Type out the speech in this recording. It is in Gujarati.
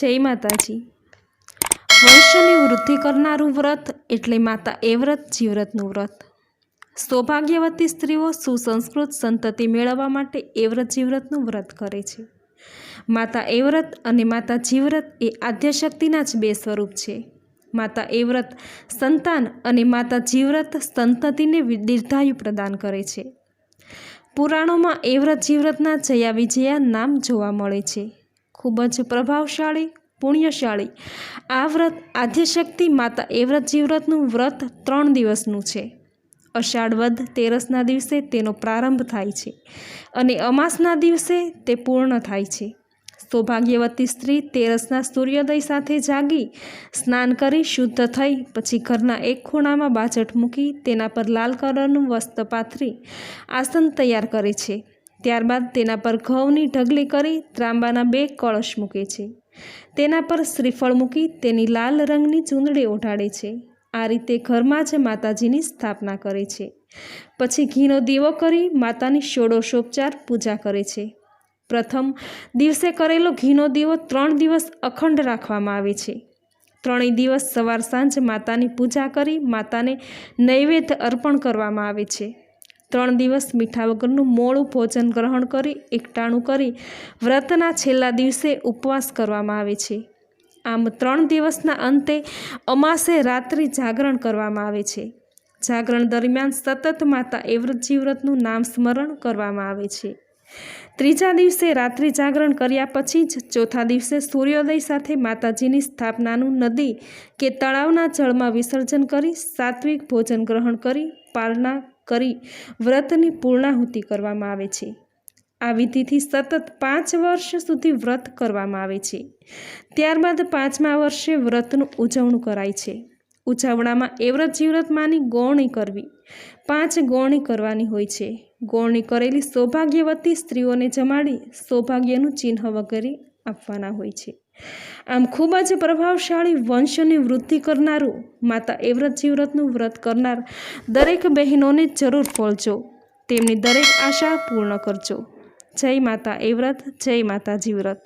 જય માતાજી. વંશની વૃદ્ધિ કરનારું વ્રત એટલે માતા એ વ્રત જીવ્રતનું વ્રત. સૌભાગ્યવતી સ્ત્રીઓ સુસંસ્કૃત સંતતિ મેળવવા માટે એ વ્રત જીવ્રતનું વ્રત કરે છે. માતા એ વ્રત અને માતા જીવ્રત એ આદ્યશક્તિના જ બે સ્વરૂપ છે. માતા એ વ્રત સંતાન અને માતા જીવ્રત સંતતિને દીર્ઘાયુ પ્રદાન કરે છે. પુરાણોમાં એ વ્રત જીવ્રતના જયા વિજયા નામ જોવા મળે છે. ખૂબ જ પ્રભાવશાળી, પુણ્યશાળી. આ વ્રત આદ્યશક્તિ માતા એ વ્રત જીવ્રતનું વ્રત ત્રણ દિવસનું છે. અષાઢ વદ તેરસના દિવસે તેનો પ્રારંભ થાય છે અને અમાસના દિવસે તે પૂર્ણ થાય છે. સૌભાગ્યવતી સ્ત્રી તેરસના સૂર્યોદય સાથે જાગી, સ્નાન કરી શુદ્ધ થઈ, પછી ઘરના એક ખૂણામાં બાજટ મૂકી તેના પર લાલ કલરનું વસ્ત્ર પાથરી આસન તૈયાર કરે છે. ત્યારબાદ તેના પર ઘઉંની ઢગલી કરી ત્રાંબાના બે કળશ મૂકે છે. તેના પર શ્રીફળ મૂકી તેની લાલ રંગની ચૂંદડી ઓઢાડે છે. આ રીતે ઘરમાં જ માતાજીની સ્થાપના કરે છે. પછી ઘીનો દીવો કરી માતાની ષોડોશોપચાર પૂજા કરે છે. પ્રથમ દિવસે કરેલો ઘીનો દીવો ત્રણ દિવસ અખંડ રાખવામાં આવે છે. ત્રણેય દિવસ સવાર સાંજ માતાની પૂજા કરી માતાને નૈવેદ્ય અર્પણ કરવામાં આવે છે. ત્રણ દિવસ મીઠા વગરનું મોળું ભોજન ગ્રહણ કરી, એકટાણું કરી વ્રતના છેલ્લા દિવસે ઉપવાસ કરવામાં આવે છે. આમ ત્રણ દિવસના અંતે અમાસે રાત્રિ જાગરણ કરવામાં આવે છે. જાગરણ દરમિયાન સતત માતા એવ્રતજી વ્રતનું નામ સ્મરણ કરવામાં આવે છે. ત્રીજા દિવસે રાત્રિ જાગરણ કર્યા પછી જ ચોથા દિવસે સૂર્યોદય સાથે માતાજીની સ્થાપનાનું નદી કે તળાવના જળમાં વિસર્જન કરી સાત્વિક ભોજન ગ્રહણ કરી, પાલના કરી વ્રતની પૂર્ણાહુતિ કરવામાં આવે છે. આ વિધિથી સતત પાંચ વર્ષ સુધી વ્રત કરવામાં આવે છે. ત્યારબાદ પાંચમા વર્ષે વ્રતનું ઉજવણું કરાય છે. ઉજવણામાં એવ્રત વ્રત જીવ્રતમાંની ગોળણી કરવી. પાંચ ગોળણી કરવાની હોય છે. ગોળણી કરેલી સૌભાગ્યવતી સ્ત્રીઓને જમાડી સૌભાગ્યનું ચિહ્ન વગેરે આપવાના હોય છે. આમ ખૂબ જ પ્રભાવશાળી વંશની વૃદ્ધિ કરનારું માતા એવ્રત જીવ્રતનું વ્રત કરનાર દરેક બહેનોને જરૂર ફળજો તેમની દરેક આશા પૂર્ણ કરજો. જય માતા એવ્રત, જય માતા જીવ્રત.